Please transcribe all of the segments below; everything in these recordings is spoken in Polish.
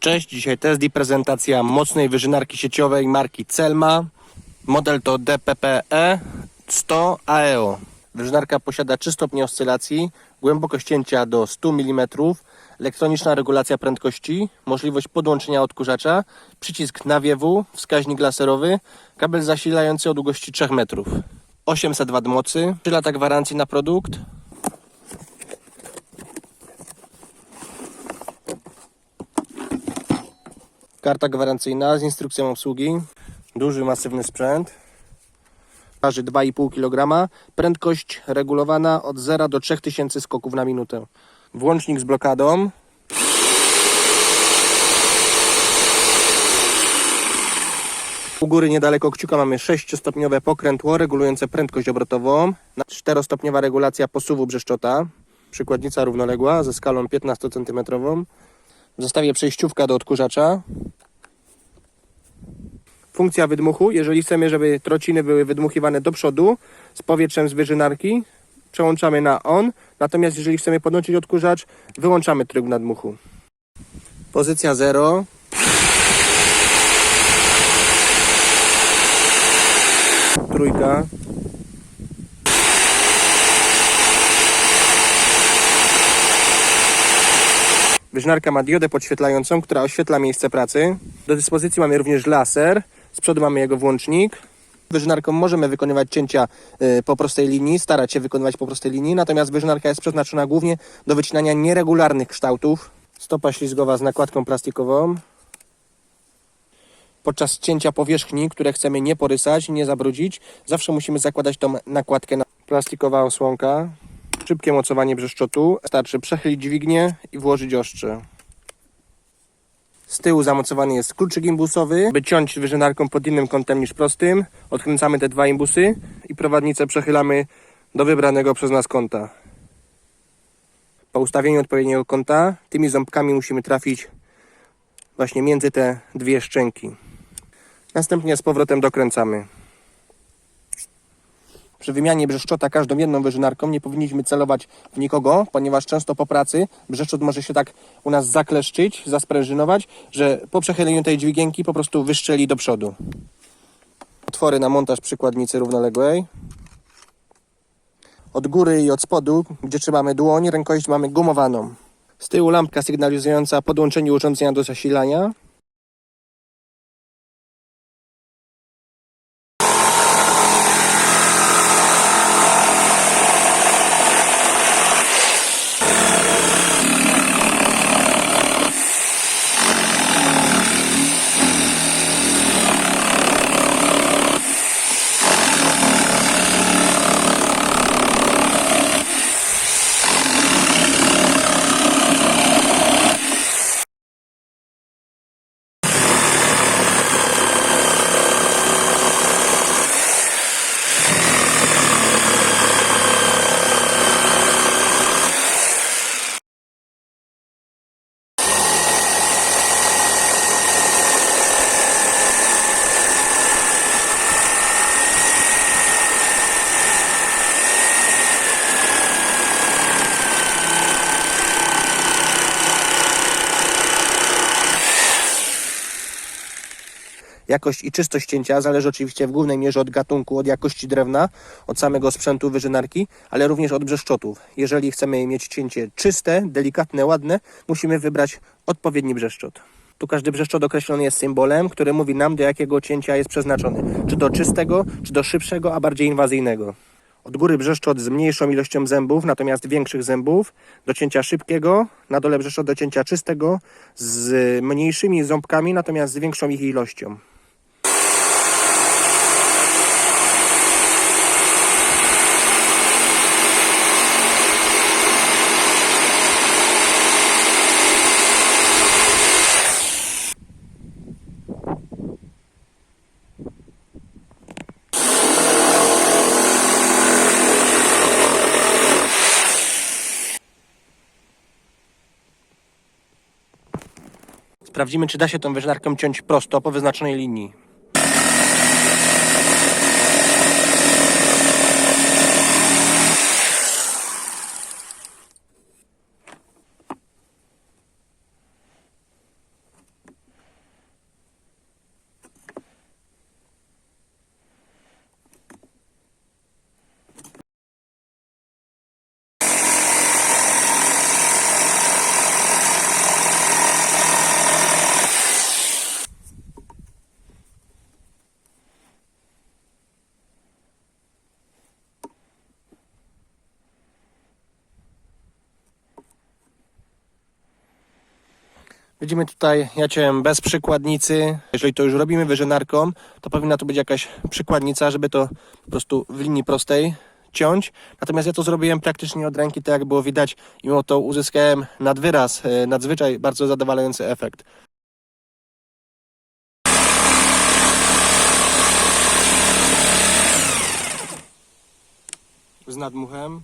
Cześć, dzisiaj test i prezentacja mocnej wyżynarki sieciowej marki Celma. Model to DPPE 100 AEO. Wyżynarka posiada 3 stopnie oscylacji, głębokość cięcia do 100 mm, elektroniczna regulacja prędkości, możliwość podłączenia odkurzacza, przycisk nawiewu, wskaźnik laserowy, kabel zasilający o długości 3 metrów. 800 W mocy, 3 lata gwarancji na produkt, Karta gwarancyjna z instrukcją obsługi. Duży, masywny sprzęt. Waży 2,5 kg. Prędkość regulowana od 0 do 3000 skoków na minutę. Włącznik z blokadą. U góry niedaleko kciuka mamy 6-stopniowe pokrętło regulujące prędkość obrotową. 4-stopniowa regulacja posuwu brzeszczota. Przykładnica równoległa ze skalą 15 cm. W zestawie przejściówka do odkurzacza. Funkcja wydmuchu. Jeżeli chcemy, żeby trociny były wydmuchiwane do przodu z powietrzem z wyżynarki, przełączamy na on. Natomiast jeżeli chcemy podłączyć odkurzacz, wyłączamy tryb nadmuchu. Pozycja 0. Trójka. Wyżynarka ma diodę podświetlającą, która oświetla miejsce pracy. Do dyspozycji mamy również laser. Z przodu mamy jego włącznik. Wyżynarką możemy wykonywać cięcia y, po prostej linii, starać się wykonywać po prostej linii, natomiast wyżynarka jest przeznaczona głównie do wycinania nieregularnych kształtów. Stopa ślizgowa z nakładką plastikową. Podczas cięcia powierzchni, które chcemy nie porysać, nie zabrudzić, zawsze musimy zakładać tą nakładkę na plastikowa osłonka. Szybkie mocowanie brzeszczotu. Starczy przechylić dźwignię i włożyć ostrze. Z tyłu zamocowany jest kluczyk imbusowy. By ciąć wyżynarką pod innym kątem niż prostym, odkręcamy te dwa imbusy i prowadnicę przechylamy do wybranego przez nas kąta. Po ustawieniu odpowiedniego kąta, tymi ząbkami musimy trafić właśnie między te dwie szczęki. Następnie z powrotem dokręcamy. Przy wymianie brzeszczota każdą jedną wyżynarką nie powinniśmy celować w nikogo, ponieważ często po pracy brzeszczot może się tak u nas zakleszczyć, zasprężynować, że po przechyleniu tej dźwigienki po prostu wyszczeli do przodu. Otwory na montaż przykładnicy równoległej. Od góry i od spodu, gdzie trzymamy dłoń, rękojeść mamy gumowaną. Z tyłu lampka sygnalizująca podłączenie urządzenia do zasilania. Jakość i czystość cięcia zależy oczywiście w głównej mierze od gatunku, od jakości drewna, od samego sprzętu wyżynarki, ale również od brzeszczotów. Jeżeli chcemy mieć cięcie czyste, delikatne, ładne, musimy wybrać odpowiedni brzeszczot. Tu każdy brzeszczot określony jest symbolem, który mówi nam, do jakiego cięcia jest przeznaczony. Czy do czystego, czy do szybszego, a bardziej inwazyjnego. Od góry brzeszczot z mniejszą ilością zębów, natomiast większych zębów, do cięcia szybkiego, na dole brzeszczot do cięcia czystego, z mniejszymi ząbkami, natomiast z większą ich ilością. Sprawdzimy, czy da się tą wyżynarką ciąć prosto po wyznaczonej linii. Widzimy tutaj, ja ciąłem bez przykładnicy. Jeżeli to już robimy wyżynarką, to powinna to być jakaś przykładnica, żeby to po prostu w linii prostej ciąć. Natomiast ja to zrobiłem praktycznie od ręki, tak jak było widać. I mimo to uzyskałem nad wyraz, e, nadzwyczaj bardzo zadowalający efekt. Z nadmuchem.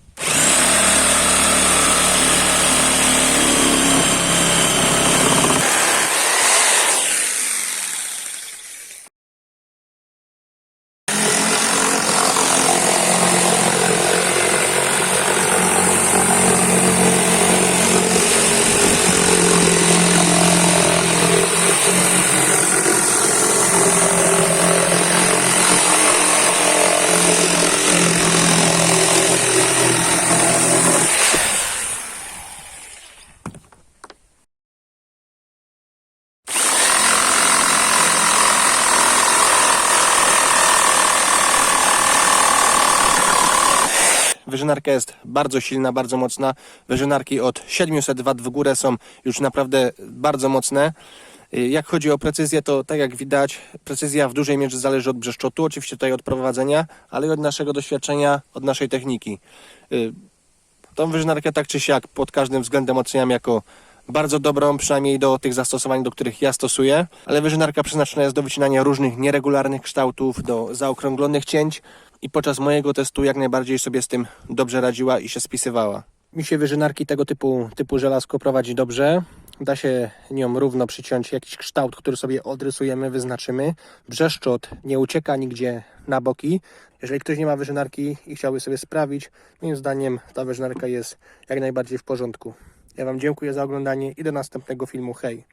Wyżynarka jest bardzo silna, bardzo mocna. Wyżynarki od 700 W w górę są już naprawdę bardzo mocne. Y, Jak chodzi o precyzję, to tak jak widać, precyzja w dużej mierze zależy od brzeszczotu, oczywiście tutaj od prowadzenia, ale i od naszego doświadczenia, od naszej techniki. Y, Tą wyżynarkę tak czy siak pod każdym względem oceniam jako bardzo dobrą, przynajmniej do tych zastosowań, do których ja stosuję, ale wyżynarka przeznaczona jest do wycinania różnych nieregularnych kształtów, do zaokrąglonych cięć i podczas mojego testu jak najbardziej sobie z tym dobrze radziła i się spisywała. Mi się wyżynarki tego typu, typu żelazko prowadzi dobrze. Da się nią równo przyciąć jakiś kształt, który sobie odrysujemy, wyznaczymy. Brzeszczot nie ucieka nigdzie na boki. Jeżeli ktoś nie ma wyżynarki i chciałby sobie sprawić, moim zdaniem ta wyżynarka jest jak najbardziej w porządku. Ja Wam dziękuję za oglądanie i do następnego filmu. Hej!